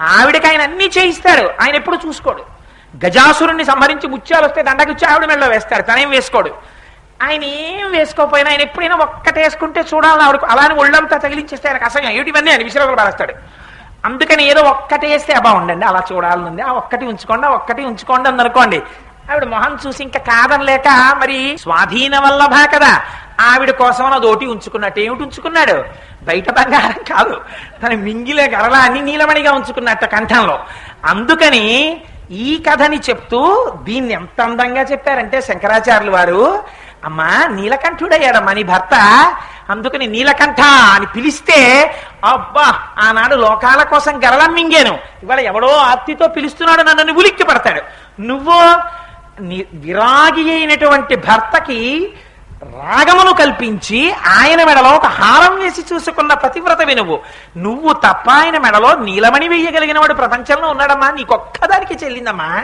ఆవిడకి ఆయన అన్ని చేయిస్తాడు. ఆయన ఎప్పుడు చూసుకోడు. గజాసురుణ్ణి సంహరించి ముత్యాలు వస్తే దండకిచ్చి ఆవిడ మెడలో వేస్తాడు. తనేం వేసుకోడు. ఆయన ఏం వేసుకోకపోయినా ఆయన ఎప్పుడైనా ఒక్కటి వేసుకుంటే చూడాలని ఆవిడకు అలానే ఒళ్ళంతా తగిలించేస్తే ఆయనకు అసహ్యం. ఏమిటివన్నీ ఆయన విసిరగలు పారేస్తాడు అందుకని ఏదో ఒక్కటి వేస్తే అబ్బా ఉండండి అలా చూడాలనుంది. ఆ ఒక్కటి ఉంచుకోండి ఆ ఒక్కటి ఉంచుకోండి అని అనుకోండి ఆవిడ మొహం చూసి ఇంకా కాదనలేక మరి స్వాధీన వల్లభా కదా. ఆవిడ కోసం అది ఒకటి ఉంచుకున్నట్టు ఏమిటి ఉంచుకున్నాడు? బయట బంగారం కాదు. తన మింగిలే గరలా అన్ని నీలమణిగా ఉంచుకున్నట్ట కంఠంలో. అందుకని ఈ కథని చెప్తూ దీన్ని ఎంత అందంగా చెప్పారంటే శంకరాచార్యులు వారు అమ్మా నీలకంఠుడయ్యాడమ్మా నీ భర్త. అందుకని నీలకంఠ అని పిలిస్తే అబ్బా ఆనాడు లోకాల కోసం గరళం మింగాను. ఇవాళ ఎవడో ఆర్తితో పిలుస్తున్నాడు నన్ను ఉలిక్కి పడతాడు నువ్వు విరాగి అయినటువంటి భర్తకి రాగమును కల్పించి ఆయన మెడలో ఒక హారం వేసి చూసుకున్న పతివ్రతవి నువ్వు నువ్వు తప్ప ఆయన మెడలో నీలమణి వేయగలిగిన వాడు ప్రపంచంలో ఉన్నాడమ్మా నీకొక్కదానికి చెల్లిందమ్మా.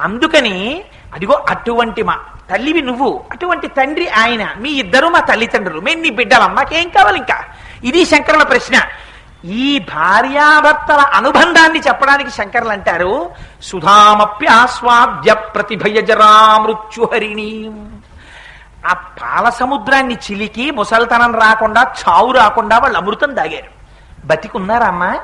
అందుకని అదిగో అటువంటి మా తల్లివి నువ్వు అటువంటి తండ్రి ఆయన మీ ఇద్దరు మా తల్లిదండ్రులు మేము నీ బిడ్డలమ్మాకేం కావాలి ఇంకా? ఇది శంకరుల ప్రశ్న. ఈ భార్యాభర్తల అనుబంధాన్ని చెప్పడానికి శంకర్లు అంటారు సుధామప్యాస్వాద్య ప్రతిభయజరా మృత్యుహరిణీ ఆ పాల సముద్రాన్ని చిలికి ముసల్తనం రాకుండా చావు రాకుండా వాళ్ళు అమృతం దాగారు. బతికున్నారమ్మా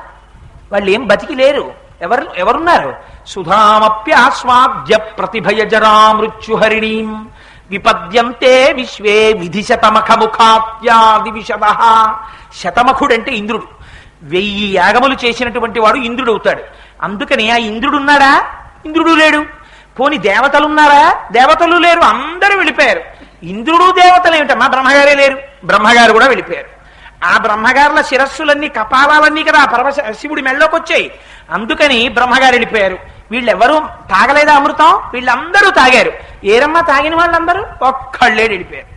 వాళ్ళు ఏం బతికి లేరు ఎవరు ఎవరున్నారు? సుధామప్యాస్వాద్య ప్రతిభయజరా మృత్యుహరిణీం విపద్యంతే విశ్వే విధి శతమఖముఖాప్యాది విషద శతమఖుడంటే ఇంద్రుడు. వెయ్యి యాగములు చేసినటువంటి వాడు ఇంద్రుడు అవుతాడు అందుకని ఆ ఇంద్రుడున్నాడా? ఇంద్రుడు లేడు. పోని దేవతలున్నారా? దేవతలు లేరు అందరూ వెళ్ళిపోయారు. ఇంద్రుడు దేవతలు ఏమిటమ్మా బ్రహ్మగారే లేరు. బ్రహ్మగారు కూడా వెళ్ళిపోయారు. ఆ బ్రహ్మగారుల శిరస్సులన్నీ కపాలాలన్నీ కదా ఆ పరమ శివుడి మెళ్ళలోకి వచ్చాయి అందుకని బ్రహ్మగారు వెళ్ళిపోయారు. వీళ్ళెవరూ తాగలేదా అమృతం? వీళ్ళందరూ తాగారు. ఏరమ్మా తాగిన వాళ్ళందరూ ఒక్కళ్ళే వెళ్ళిపోయారు.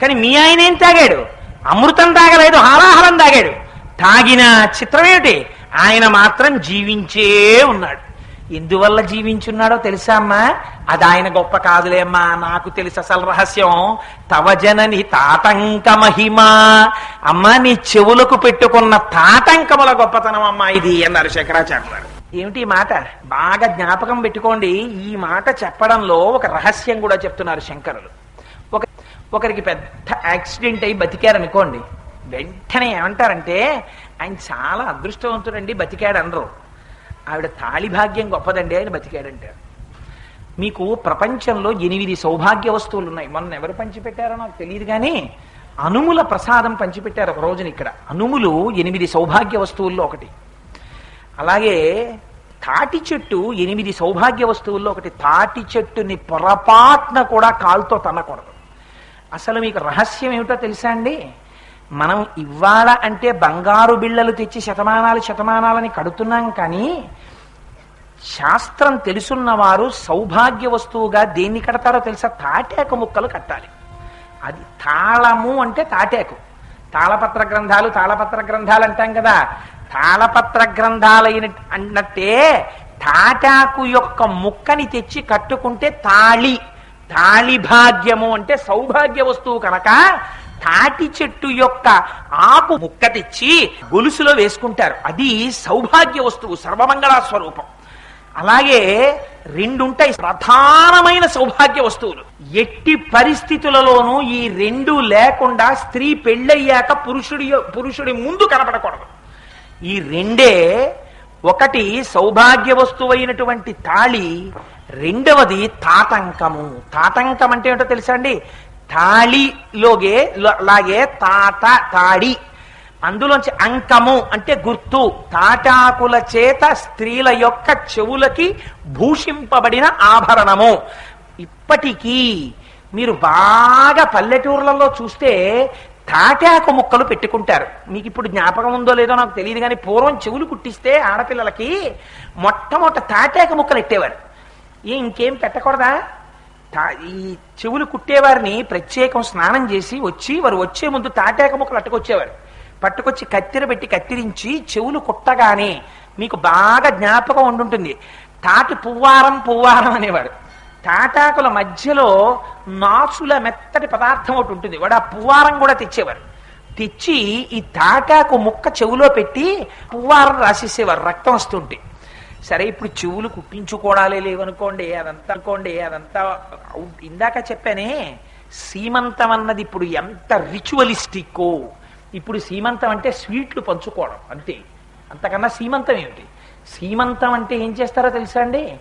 కానీ మీ ఆయన ఏం తాగాడు? అమృతం తాగలేదు హాలాహలం తాగాడు. తాగిన చిత్రమేమిటి ఆయన మాత్రం జీవించే ఉన్నాడు. ఎందువల్ల జీవించున్నాడో తెలుసా అమ్మా? అది ఆయన గొప్ప కాదులే అమ్మా. నాకు తెలుసు అసలు రహస్యం. తవజనని తాతంక తాటంక మహిమ. అమ్మా నీ చెవులకు పెట్టుకున్న తాటంకముల గొప్పతనం అమ్మా ఇది అన్నారు శంకరాచార్య గారు. ఏమిటి ఈ మాట? బాగా జ్ఞాపకం పెట్టుకోండి. ఈ మాట చెప్పడంలో ఒక రహస్యం కూడా చెప్తున్నారు శంకరులు. ఒక ఒకరికి పెద్ద యాక్సిడెంట్ అయి బతికారనుకోండి. వెంటనే ఏమంటారంటే ఆయన చాలా అదృష్టవంతుడండి బతికాడు అనరు ఆవిడ తాళి భాగ్యం గొప్పదండి ఆయన బతికాడంటారు. మీకు ప్రపంచంలో ఎనిమిది సౌభాగ్య వస్తువులు ఉన్నాయి మొన్న ఎవరు పంచిపెట్టారో నాకు తెలియదు కానీ అనుముల ప్రసాదం పంచిపెట్టారు ఒక రోజున ఇక్కడ. అనుములు ఎనిమిది సౌభాగ్య వస్తువుల్లో ఒకటి. అలాగే తాటి చెట్టు ఎనిమిది సౌభాగ్య వస్తువుల్లో ఒకటి. తాటి చెట్టుని పొరపాటున కూడా కాలుతో తన్నకూడదు. అసలు మీకు రహస్యం ఏమిటో తెలుసా అండి? మనం ఇవ్వాల అంటే బంగారు బిళ్ళలు తెచ్చి శతమానాలు శతమానాలని కడుతున్నాం కానీ శాస్త్రం తెలుసున్నవారు సౌభాగ్య వస్తువుగా దేన్ని కడతారో తెలుసా? తాటాకు ముక్కలు కట్టాలి. అది తాళము అంటే తాటాకు. తాళపత్ర గ్రంథాలు తాళపత్ర గ్రంథాలు అంటాం కదా. తాళపత్ర గ్రంథాలైన అన్నట్టే తాటాకు యొక్క ముక్కని తెచ్చి కట్టుకుంటే తాళి. తాళి భాగ్యము అంటే సౌభాగ్య వస్తువు కనుక తాటి చెట్టు యొక్క ఆకు ముక్క తెచ్చి గొలుసులో వేసుకుంటారు. అది సౌభాగ్య వస్తువు సర్వమంగళ స్వరూపం. అలాగే రెండుంటాయి ప్రధానమైన సౌభాగ్య వస్తువులు. ఎట్టి పరిస్థితులలోనూ ఈ రెండు లేకుండా స్త్రీ పెళ్ళయ్యాక పురుషుడి పురుషుడి ముందు కనపడకూడదు. ఈ రెండే ఒకటి సౌభాగ్య వస్తువైనటువంటి తాళి రెండవది తాతంకము. తాతంకం అంటే ఏంటో తెలుసా అండి? తాళిలోగే లాగే తాత తాడి. అందులోంచి అంకము అంటే గుర్తు. తాటాకుల చేత స్త్రీల యొక్క చెవులకి భూషింపబడిన ఆభరణము. ఇప్పటికీ మీరు బాగా పల్లెటూర్లలో చూస్తే తాటాకు ముక్కలు పెట్టుకుంటారు. మీకు ఇప్పుడు జ్ఞాపకం ఉందో లేదో నాకు తెలియదు కానీ పూర్వం చెవులు కుట్టిస్తే ఆడపిల్లలకి మొట్టమొదట తాటాకు ముక్కలు ఎట్టేవారు. ఇంకేం పెట్టకూడదా? ఈ చెవులు కుట్టేవారిని ప్రత్యేకం స్నానం చేసి వచ్చి వారు వచ్చే ముందు తాటాక ముక్కలు అట్టుకొచ్చేవారు పట్టుకొచ్చి కత్తిర పెట్టి కత్తిరించి చెవులు కుట్టగానే మీకు బాగా జ్ఞాపకం ఉండుంటుంది. తాటి పువ్వారం పువ్వారం అనేవాడు. తాటాకుల మధ్యలో నాసుల మెత్తటి పదార్థం ఒకటి ఉంటుంది. వాడు ఆ పువ్వారం కూడా తెచ్చేవారు. తెచ్చి ఈ తాటాకు ముక్క చెవులో పెట్టి పువ్వారం రాసేసేవారు. రక్తం వస్తుంటే. సరే ఇప్పుడు చెవులు కుట్టించుకోవడాలే లేవనుకోండి అదంతా అనుకోండి అదంతా ఇందాక చెప్పానే సీమంతం అన్నది ఇప్పుడు ఎంత రిచువలిస్టిక్కో ఇప్పుడు సీమంతం అంటే స్వీట్లు పంచుకోవడం అంతే. అంతకన్నా సీమంతం ఏమిటి? సీమంతం అంటే ఏం చేస్తారో తెలుసా అండి?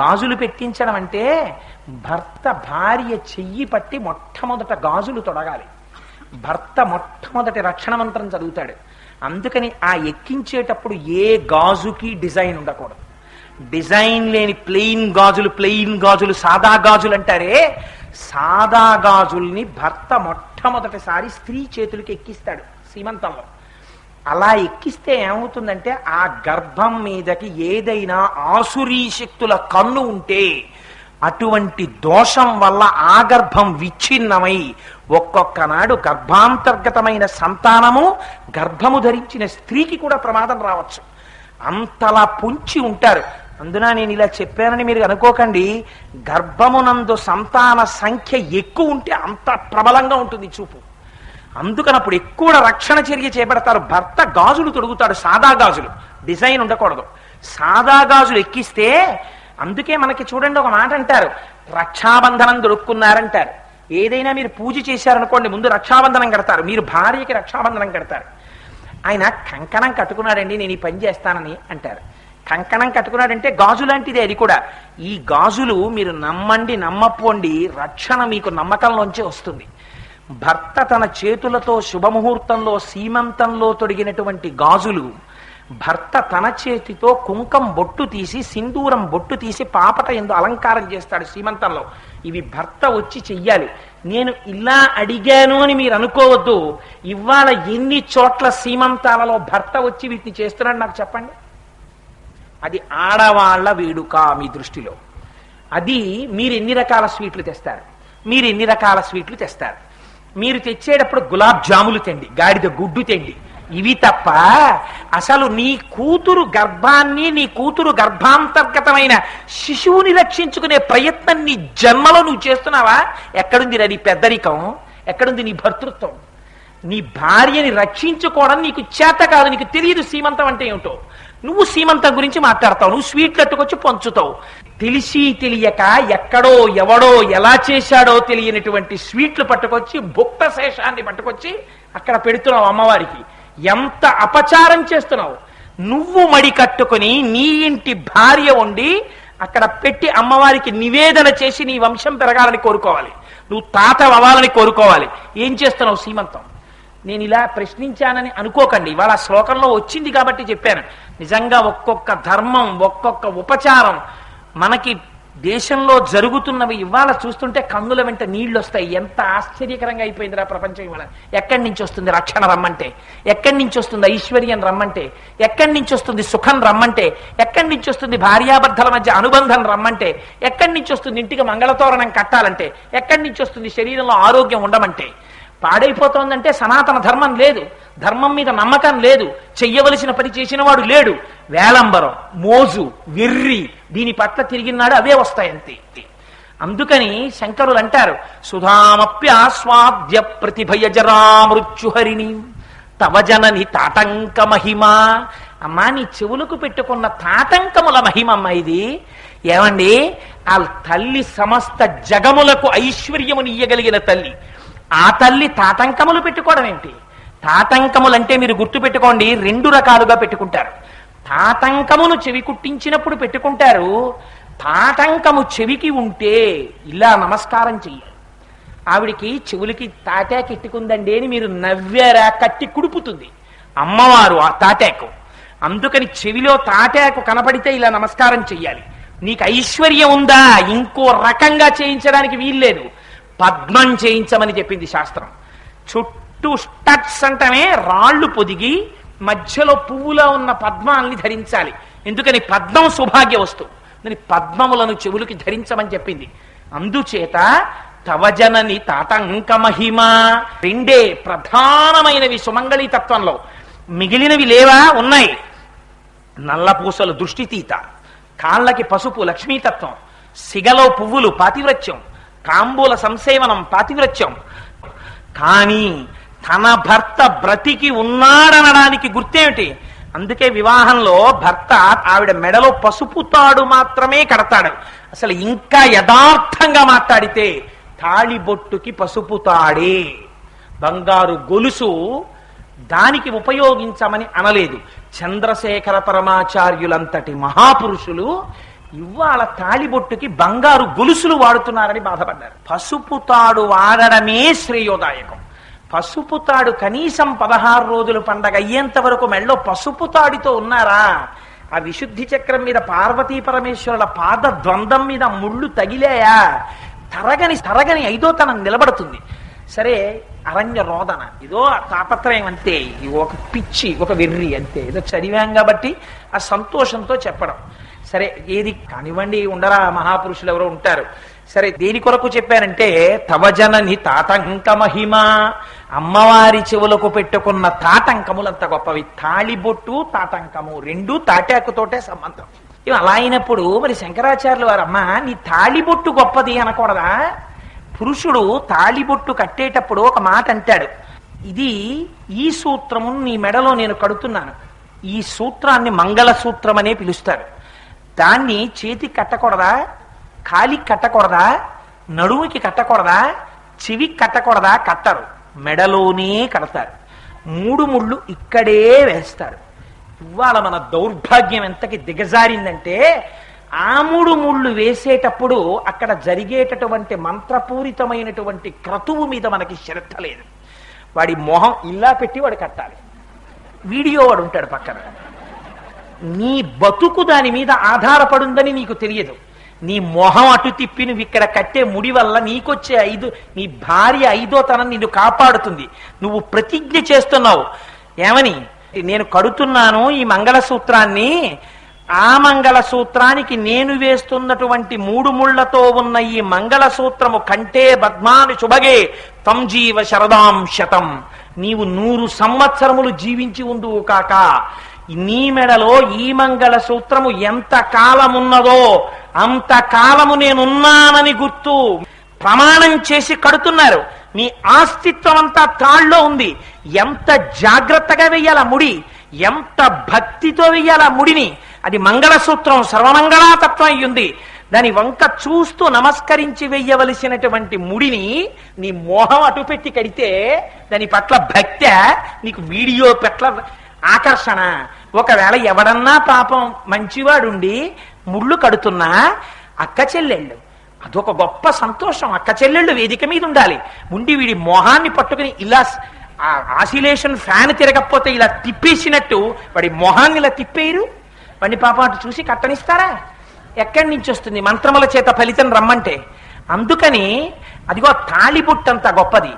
గాజులు పెట్టించడం అంటే భర్త భార్య చెయ్యి పట్టి మొట్టమొదట గాజులు తొడగాలి. భర్త మొట్టమొదటి రక్షణ మంత్రం చదువుతాడు. అందుకని ఆ ఎక్కించేటప్పుడు ఏ గాజుకి డిజైన్ ఉండకూడదు. డిజైన్ లేని ప్లెయిన్ గాజులు ప్లెయిన్ గాజులు సాదా గాజులు అంటారే సాదా గాజుల్ని భర్త మొట్టమొదటిసారి స్త్రీ చేతులకి ఎక్కిస్తాడు సీమంతంలో. అలా ఎక్కిస్తే ఏమవుతుందంటే ఆ గర్భం మీదకి ఏదైనా ఆసురీ శక్తుల కన్ను ఉంటే అటువంటి దోషం వల్ల ఆ గర్భం విచ్ఛిన్నమై ఒక్కొక్క నాడు గర్భాంతర్గతమైన సంతానము గర్భము ధరించిన స్త్రీకి కూడా ప్రమాదం రావచ్చు. అంతలా పొంచి ఉంటారు. అందున నేను ఇలా చెప్పానని మీరు అనుకోకండి. గర్భమునందు సంతాన సంఖ్య ఎక్కువ ఉంటే అంత ప్రబలంగా ఉంటుంది చూపు. అందుకని అప్పుడు ఎక్కువ రక్షణ చర్య చేపడతారు. భర్త గాజులు తొడుగుతాడు సాదా గాజులు. డిజైన్ ఉండకూడదు. సాదా గాజులు ఎక్కిస్తే అందుకే మనకి చూడండి ఒక మాట అంటారు. రక్షాబంధనం దొరుకున్నారంటారు ఏదైనా మీరు పూజ చేశారనుకోండి ముందు రక్షాబంధనం కడతారు. మీరు భార్యకి రక్షాబంధనం కడతారు. ఆయన కంకణం కట్టుకున్నాడండి నేను ఈ పని చేస్తానని అంటారు. కంకణం కట్టుకున్నాడంటే గాజు లాంటిదే అది కూడా. ఈ గాజులు మీరు నమ్మండి నమ్మపోండి రక్షణ మీకు నమ్మకంలోంచి వస్తుంది. భర్త తన చేతులతో శుభముహూర్తంలో సీమంతంలో తొడిగినటువంటి గాజులు భర్త తన చేతితో కుంకం బొట్టు తీసి సింధూరం బొట్టు తీసి పాపట ఎందు అలంకారం చేస్తాడు సీమంతంలో ఇవి భర్త వచ్చి చెయ్యాలి. నేను ఇలా అడిగాను అని మీరు అనుకోవద్దు. ఇవాళ ఎన్ని చోట్ల సీమంతాలలో భర్త వచ్చి వీటిని చేస్తున్నాడు నాకు చెప్పండి. అది ఆడవాళ్ళ వేడుక మీ దృష్టిలో. అది మీరు ఎన్ని రకాల స్వీట్లు తెస్తారు? మీరు ఎన్ని రకాల స్వీట్లు తెస్తారు? మీరు తెచ్చేటప్పుడు గులాబ్ జాములు తెండి గాడిద గుడ్డు తెండి ఇవి తప్ప అసలు నీ కూతురు గర్భాన్ని నీ కూతురు గర్భాంతర్గతమైన శిశువుని రక్షించుకునే ప్రయత్నం నీ జన్మలో నువ్వు చేస్తున్నావా? ఎక్కడుంది నీ పెద్దరికం? ఎక్కడుంది నీ భర్తృత్వం? నీ భార్యని రక్షించుకోవడం నీకు చేత కాదు నీకు తెలియదు సీమంతం అంటే ఏమిటో. నువ్వు సీమంతం గురించి మాట్లాడతావు నువ్వు స్వీట్లు అట్టుకొచ్చి పంచుతావు. తెలిసి తెలియక ఎక్కడో ఎవడో ఎలా చేశాడో తెలియనటువంటి స్వీట్లు పట్టుకొచ్చి భుక్త శేషాన్ని పట్టుకొచ్చి అక్కడ పెడుతున్నావు అమ్మవారికి. ఎంత అపచారం చేస్తున్నావు? నువ్వు మడి కట్టుకొని నీ ఇంటి భార్య ఉండి అక్కడ పెట్టి అమ్మవారికి నివేదన చేసి నీ వంశం పెరగాలని కోరుకోవాలి. నువ్వు తాత అవ్వాలని కోరుకోవాలి. ఏం చేస్తున్నావు సీమంతం? నేను ఇలా ప్రశ్నించానని అనుకోకండి. ఇవాళ శ్లోకంలో వచ్చింది కాబట్టి చెప్పాను. నిజంగా ఒక్కొక్క ధర్మం ఒక్కొక్క ఉపచారం మనకి దేశంలో జరుగుతున్నవి ఇవాళ చూస్తుంటే కన్నుల వెంట నీళ్ళు వస్తాయి ఎంత ఆశ్చర్యకరంగా అయిపోయిందిరా ప్రపంచం ఇవాళ. ఎక్కడి నుంచి వస్తుంది రక్షణ రమ్మంటే? ఎక్కడి నుంచి వస్తుంది ఐశ్వర్యం రమ్మంటే? ఎక్కడి నుంచి వస్తుంది సుఖం రమ్మంటే? ఎక్కడి నుంచి వస్తుంది భార్యాబద్ధల మధ్య అనుబంధం రమ్మంటే? ఎక్కడి నుంచి వస్తుంది ఇంటికి మంగళతోరణం కట్టాలంటే? ఎక్కడి నుంచి వస్తుంది శరీరంలో ఆరోగ్యం ఉండమంటే? పాడైపోతోందంటే సనాతన ధర్మం లేదు. ధర్మం మీద నమ్మకం లేదు. చెయ్యవలసిన పని చేసిన వాడు లేడు. వేలంబరం మోజు వెర్రి దీని పట్ల తిరిగినాడు అవే వస్తాయంతే. అందుకని శంకరులు అంటారు సుధామప్యాస్వాద్య ప్రతిభయజరా మృత్యుహరిణి తవ జనని తాటంక మహిమ. అమ్మా నీ చెవులకు పెట్టుకున్న తాటంకముల మహిమమ్మ ఇది. ఏమండి? ఆ తల్లి సమస్త జగములకు ఐశ్వర్యమునియ్యగలిగిన తల్లి. ఆ తల్లి తాటంకములు పెట్టుకోవడం ఏంటి? తాతంకములు అంటే మీరు గుర్తు పెట్టుకోండి రెండు రకాలుగా పెట్టుకుంటారు. తాటంకమును చెవి కుట్టించినప్పుడు పెట్టుకుంటారు తాటంకము చెవికి ఉంటే ఇలా నమస్కారం చెయ్యాలి. ఆవిడికి చెవులకి తాటాకు ఎట్టుకుందండి అని మీరు నవ్వారా కట్టి కుడుపుతుంది. అమ్మవారు ఆ తాటాకు. అందుకని చెవిలో తాటాకు కనపడితే ఇలా నమస్కారం చెయ్యాలి. నీకు ఐశ్వర్యం ఉందా? ఇంకో రకంగా చేయించడానికి వీల్లేదు. పద్మం చేయించమని చెప్పింది శాస్త్రం. చుట్టూ స్టట్స్ అంటమే రాళ్ళు పొదిగి మధ్యలో పువ్వులో ఉన్న పద్మాల్ని ధరించాలి. ఎందుకని పద్మం సౌభాగ్య వస్తువు. దాని పద్మములను చెవులకి ధరించమని చెప్పింది. అందుచేత తవజనని తాటంక మహిమ రెండే ప్రధానమైనవి సుమంగళీ తత్వంలో. మిగిలినవి లేవా? ఉన్నాయి. నల్లపూసలు దృష్టితీత. కాళ్ళకి పసుపు లక్ష్మీతత్వం. సిగలో పువ్వులు పాతివ్రత్యం. కాంబూల సంసేవనం పాతివ్రత్యం. కానీ తన భర్త బ్రతికి ఉన్నాడనడానికి గుర్తేమిటి? అందుకే వివాహంలో భర్త ఆవిడ మెడలో పసుపు తాడు మాత్రమే కడతాడు. అసలు ఇంకా యథార్థంగా మాట్లాడితే తాళిబొట్టుకి పసుపు తాడే. బంగారు గొలుసు దానికి ఉపయోగించమని అనలేదు. చంద్రశేఖర పరమాచార్యులంతటి మహాపురుషులు ఇవాళ తాళిబొట్టుకి బంగారు గొలుసులు వాడుతున్నారని బాధపడ్డారు. పసుపు తాడు వాడడమే శ్రేయోదాయకం. పసుపు తాడు కనీసం పదహారు రోజులు పండగ అయ్యేంత వరకు మెళ్ళో పసుపు తాడితో ఉన్నారా? ఆ విశుద్ధి చక్రం మీద పార్వతీ పరమేశ్వరుల పాద ద్వంద్వం మీద ముళ్ళు తగిలాయా? తరగని తరగని ఐదో తనం నిలబడుతుంది. సరే అరణ్య రోదన. ఇదో తాపత్రయం అంతే. ఇది ఒక పిచ్చి ఒక వెర్రి అంతే. ఏదో చదివాం కాబట్టి ఆ సంతోషంతో చెప్పడం. సరే ఏది కానివ్వండి ఉండరా మహాపురుషులు ఎవరో ఉంటారు. సరే దేని కొరకు చెప్పానంటే తవజనని తాటంక మహిమ అమ్మవారి చెవులకు పెట్టుకున్న తాటంకములంత గొప్పవి. తాళిబొట్టు తాటంకము రెండు తాటాకుతోటే సంబంధం. ఇవి అలా అయినప్పుడు మరి శంకరాచార్యులు వారు అమ్మ నీ తాళిబొట్టు గొప్పది అనకూడదా? పురుషుడు తాళిబొట్టు కట్టేటప్పుడు ఒక మాట అంటాడు. ఇది ఈ సూత్రము నీ మెడలో నేను కడుతున్నాను. ఈ సూత్రాన్ని మంగళ సూత్రం అనే పిలుస్తారు. దాన్ని చేతికి కట్టకూడదా? కాలికి కట్టకూడదా? నడుముకి కట్టకూడదా? చెవికి కట్టకూడదా? కట్టరు. మెడలోనే కడతారు. మూడు ముళ్ళు ఇక్కడే వేస్తారు. ఇవాళ మన దౌర్భాగ్యం ఎంతకి దిగజారిందంటే ఆ మూడు ముళ్ళు వేసేటప్పుడు అక్కడ జరిగేటటువంటి మంత్రపూరితమైనటువంటి క్రతువు మీద మనకి శ్రద్ధ లేదు. వాడి మొహం ఇలా పెట్టి వాడు కట్టాలి. వీడియో వాడు ఉంటాడు పక్కన. నీ బతుకు దాని మీద ఆధారపడుందని నీకు తెలియదు. నీ మొహం అటు తిప్పి నువ్వు ఇక్కడ కట్టే ముడి వల్ల నీకొచ్చే ఐదు నీ భార్య ఐదో తనం నిన్ను కాపాడుతుంది. నువ్వు ప్రతిజ్ఞ చేస్తున్నావు. ఏమని? నేను కడుతున్నాను ఈ మంగళసూత్రాన్ని. ఆ మంగళ సూత్రానికి నేను వేస్తున్నటువంటి మూడు ముళ్ళతో ఉన్న ఈ మంగళసూత్రము కంటే బద్మాను శుభగే. తం జీవ శరదాం శతం. నీవు నూరు సంవత్సరములు జీవించి ఉండువు కాక. నీ మెడలో ఈ మంగళ సూత్రము ఎంత కాలమున్నదో అంత కాలము నేనున్నానని గుర్తు ప్రమాణం చేసి కడుతున్నారు. నీ ఆస్తిత్వం అంతా తాళ్ళలో ఉంది. ఎంత జాగ్రత్తగా వెయ్యాల ముడి ఎంత భక్తితో వెయ్యాల ముడిని. అది మంగళసూత్రం సర్వమంగళాతత్వం అయ్యింది దాని వంక చూస్తూ నమస్కరించి వెయ్యవలసినటువంటి ముడిని నీ మోహం అటు పెట్టి కడితే దాని పట్ల భక్త నీకు వీడియో పట్ల ఆకర్షణ. ఒకవేళ ఎవడన్నా పాపం మంచివాడుండి ముళ్ళు కడుతున్నా అక్క చెల్లెళ్ళు. అదొక గొప్ప సంతోషం. అక్క చెల్లెళ్ళు వేదిక మీద ఉండాలి. ఉండి వీడి మొహాన్ని పట్టుకుని ఇలా ఆ ఆసిలేషన్ ఫ్యాన్ తిరగకపోతే ఇలా తిప్పేసినట్టు వాడి మొహాన్ని ఇలా తిప్పేయరు. వాడిని పాపం అటు చూసి కట్టనిస్తారా? ఎక్కడి నుంచి వస్తుంది? మంత్రముల చేత ఫలితం రమ్మంటే. అందుకని అదిగో తాళిబుట్టంత గొప్పది.